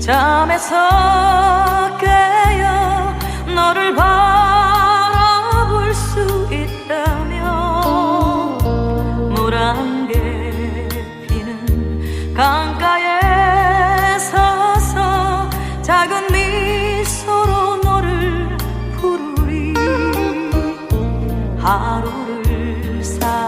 잠에서 깨어 너를 바라볼 수 있다면 물 안개 피는 강가에 서서 작은 미소로 너를 부르리. 하루를 살